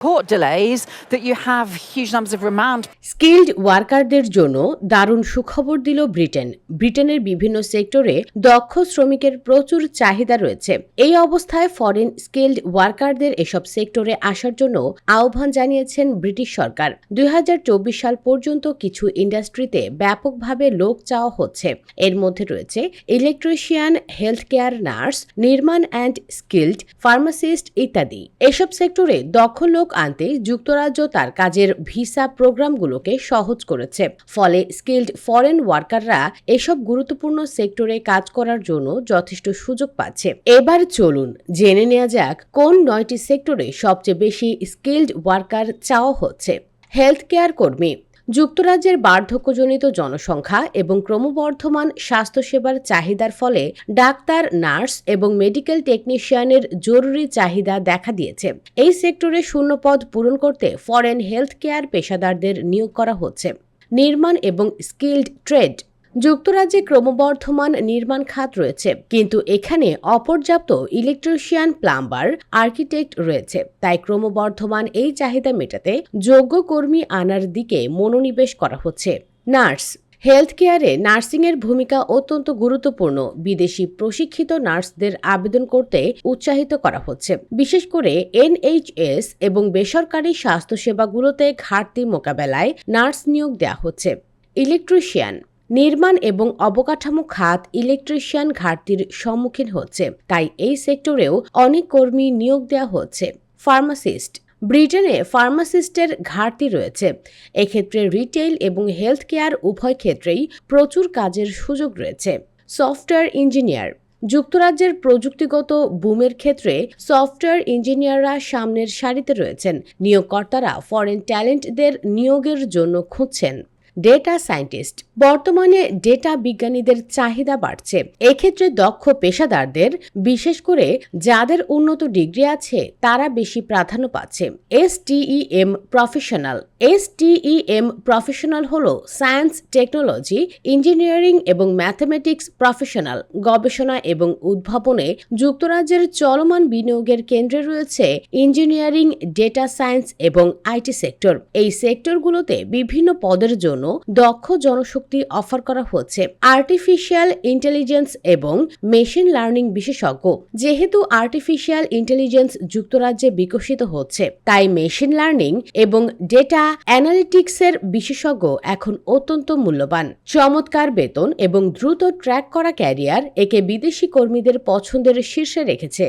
court delays that you have huge numbers of remand. Skilled ওয়ার্কারদের জন্য দারুণ সুখবর দিল ব্রিটেন। ব্রিটেনের বিভিন্ন সেক্টরে দক্ষ শ্রমিকের প্রচুর চাহিদা রয়েছে। এই অবস্থায় ফরেন স্কিল্ড ওয়ার্কারদের এসব সেক্টরে আসার জন্য আহ্বান জানিয়েছেন ব্রিটিশ সরকার। দুই হাজার চব্বিশ সাল পর্যন্ত কিছু ইন্ডাস্ট্রিতে ব্যাপকভাবে লোক চাওয়া হচ্ছে। এর মধ্যে রয়েছে ইলেকট্রিশিয়ান হেলথ কেয়ার নার্স নির্মাণ অ্যান্ড স্কিল্ড ফার্মাসিস্ট ইত্যাদি। এসব সেক্টরে দক্ষ লোক আনতে যুক্তরাজ্য তার কাজের ভিসা প্রোগ্রামগুলোকে সহজ করেছে। ফলে স্কিল্ড ফরেন ওয়ার্কাররা এসব গুরুত্বপূর্ণ সেক্টরে কাজ করার জন্য যথেষ্ট সুযোগ পাচ্ছে। এবার চলুন জেনে নেওয়া যাক কোন নয়টি সেক্টরে সবচেয়ে বেশি স্কিল্ড ওয়ার্কার চাওয়া হচ্ছে। হেলথ কেয়ার কর্মী যুক্তরাজ্যের বার্ধক্যজনিত জনসংখ্যা এবং ক্রমবর্ধমান স্বাস্থ্যসেবার চাহিদার ফলে ডাক্তার, নার্স এবং মেডিকেল টেকনিশিয়ানের জরুরি চাহিদা দেখা দিয়েছে। এই সেক্টরে শূন্যপদ পূরণ করতে ফরেন হেলথ কেয়ার পেশাদারদের নিয়োগ করা হচ্ছে। নির্মাণ এবং স্কিল্ড ট্রেড যুক্তরাজ্যে ক্রমবর্ধমান নির্মাণ খাত রয়েছে, কিন্তু এখানে অপর্যাপ্ত ইলেকট্রিশিয়ান, প্লাম্বার, আর্কিটেক্ট রয়েছে। তাই ক্রমবর্ধমান এই চাহিদা মেটাতে যোগ্য কর্মী আনার দিকে মনোনিবেশ করা হচ্ছে। নার্স হেলথ কেয়ারে নার্সিংয়ের ভূমিকা অত্যন্ত গুরুত্বপূর্ণ। বিদেশি প্রশিক্ষিত নার্সদের আবেদন করতে উৎসাহিত করা হচ্ছে। বিশেষ করে এনএইচএস এবং বেসরকারি স্বাস্থ্যসেবাগুলোতে ঘাটতি মোকাবেলায় নার্স নিয়োগ দেওয়া হচ্ছে। ইলেকট্রিশিয়ান নির্মাণ এবং অবকাঠামো খাত ইলেকট্রিশিয়ান ঘাটতির সম্মুখীন হচ্ছে। তাই এই সেক্টরেও অনেক কর্মী নিয়োগ দেওয়া হচ্ছে। ফার্মাসিস্ট ব্রিটেনে ফার্মাসিস্টের ঘাটতি রয়েছে। এক্ষেত্রে রিটেইল এবং হেলথ কেয়ার উভয় ক্ষেত্রেই প্রচুর কাজের সুযোগ রয়েছে। সফটওয়্যার ইঞ্জিনিয়ার যুক্তরাজ্যের প্রযুক্তিগত বুমের ক্ষেত্রে সফটওয়্যার ইঞ্জিনিয়াররা সামনের সারিতে রয়েছেন। নিয়োগকর্তারা ফরেন ট্যালেন্টদের নিয়োগের জন্য খুঁজছেন। ডেটা সায়েন্টিস্ট বর্তমানে ডেটা বিজ্ঞানীদের চাহিদা বাড়ছে। এক্ষেত্রে দক্ষ পেশাদারদের, বিশেষ করে যাদের উন্নত ডিগ্রি আছে, তারা বেশি প্রাধান্য পাচ্ছে। S STEM professional STEM professional হল সায়েন্স টেকনোলজি ইঞ্জিনিয়ারিং এবং ম্যাথমেটিক্স প্রফেশনাল গবেষণা এবং উদ্ভাবনে যুক্তরাজ্যের চলমান বিনিয়োগের কেন্দ্রে রয়েছে ইঞ্জিনিয়ারিং ডেটা সায়েন্স এবং আইটি সেক্টর এই সেক্টরগুলোতে বিভিন্ন পদের জন্য দক্ষ জনশক্তি অফার করা হচ্ছে আর্টিফিশিয়াল ইন্টেলিজেন্স এবং মেশিন লার্নিং বিশেষজ্ঞ, যেহেতু আর্টিফিশিয়াল ইন্টেলিজেন্স যুক্তরাজ্যে বিকশিত হচ্ছে, তাই মেশিন লার্নিং এবং ডেটা অ্যানালিটিক্সের বিশেষজ্ঞ এখন অত্যন্ত মূল্যবান। চমৎকার বেতন এবং দ্রুত ট্র্যাক করা ক্যারিয়ার একে বিদেশি কর্মীদের পছন্দের শীর্ষে রেখেছে।